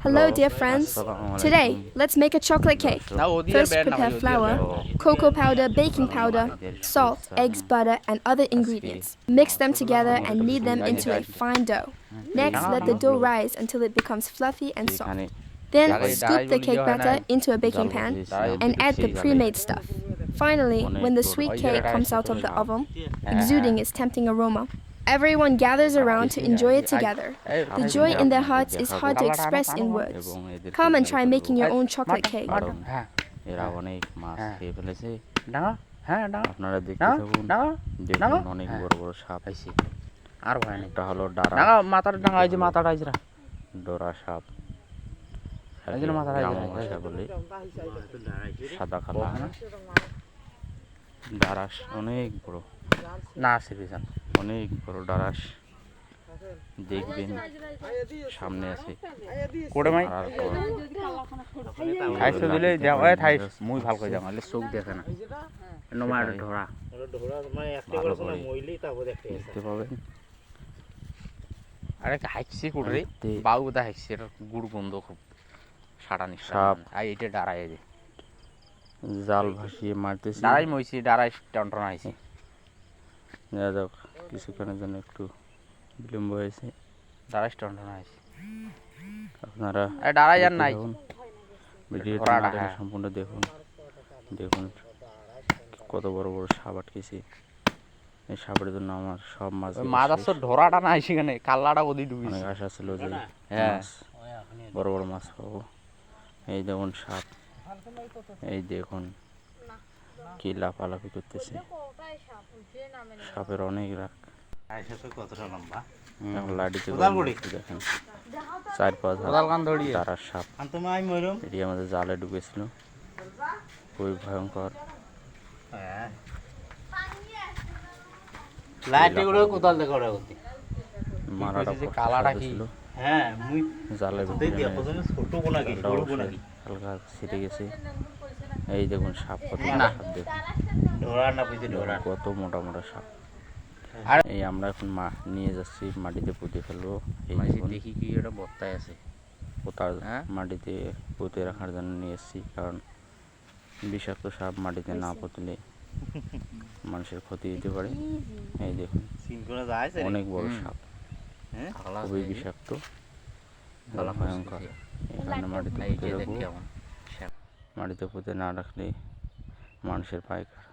Hello, dear friends. Today, let's make a chocolate cake. First, prepare flour, cocoa powder, baking powder, salt, eggs, butter, and other ingredients. Mix them together and knead them into a fine dough. Next, let the dough rise until it becomes fluffy and soft. Then, scoop the cake batter into a baking pan and add the pre made stuff. Finally, when the sweet cake comes out of the oven, exuding its tempting aroma, everyone gathers around to enjoy it I- together. এই, The I- joy in their I- hearts is hard to Colour express in আনো, words. এবং এদেরকে Come and ভালো try করে making your বলবো। own chocolate cake. কারণ হ্যাঁ এরা অনেক মাছ হ্যাঁ। খেয়ে ফেলেছে ডাঙা হ্যাঁ ডাঙা আপনারা দেখতে ডাঙা থাকুন ডাঙা দেখুন ডাঙা? অনেক হ্যাঁ। বড় বড় সাপ পাইছি আর ভয় নেই একটা হলো ডারা ডাঙা মাথার ডাঙা এই যে মাথাটা এই যে রা। ডোরা সাপ এই জন্য মাথাটা এই যে গ্রাম্য রা। ভাষা বলে সাদা ও, কালা হ্যাঁ। ডারাস অনেক বড়। না সিরিজান অনেক বড় ডারাস দেখবেন সামনে আছে। কোড়ে মাই? খাইছো দিলে দেখতে যাও পারেন এ থাই just মুই ভালো করে যাও আলে চোখ দেখে না। নমার সেটাই। ধরা ভালো করে দেখতে পাবেন আরে হাইছি কুড়রে দেখতে বাউ দা হাইছি এটা গুড় গন্ধ খুব। সাড়া নিশ্চয় সাপ। আর এটা ডারাই যে জাল ভাসিয়ে মারতেছি। ডারাই মইছি ডারাই টনটন আইছি। যা যাক কিছুক্ষণের জন্য একটু বিলম্ব হয়েছে। ডারাই টনটন আইছি। আপনারা ডারাই আর নাই। ভিডিওটা ধরাটা, হ্যাঁ। সম্পূর্ণ দেখুন। দেখুন কত বড় বড় সাপ আটকেছি। এই সাপের জন্য আমার সব মাছ মাছ আসছো ঢোরাটা না আইছি কেন কাল্লাটা ওদি ডুবি অনেক আশা ছিল যে হ্যাঁ। বড় বড় মাছ পাবো। এই দেখুন সাপ। এই দেখুন কি লাফালাফি করতেছে। সাপের অনেক রাগ। দেখেন। চার পাঁচ সাপ। এটি আমাদের জালে ঢুকেছিল খুবই ভয়ঙ্কর। করতে মারাটা কালাটা ছিল হ্যাঁ মুই জালের দেই ভিতরে দিয়া প্রথমে ছোট কোনা কি বড় কোনা কি হালকা ছিটে গেছে। এই দেখুন সাপ কত না। দেখুন। ধরা না বুঝি ধরা কত মোটা মোটা সাপ। আর- এই আমরা এখন মা নিয়ে যাচ্ছি মাটিতে পুঁতে ফেলব। এই দেখি কি এটা বত্তায় আছে। পোতার হ্যাঁ? মাটিতে পুঁতে রাখার জন্য নিয়ে এসেছি কারণ বিষাক্ত সাপ মাটিতে না পুঁতলে মানুষের ক্ষতি দিতে পারে। এই দেখুন। যায় অনেক বড় সাপ। হ্যাঁ খুবই আছে। বিষাক্ত। ভয়ঙ্কর। এখানে মাটিতে পুঁতে রাখব। কেমন মাটিতে পুঁতে না রাখলে মানুষের পায়খানা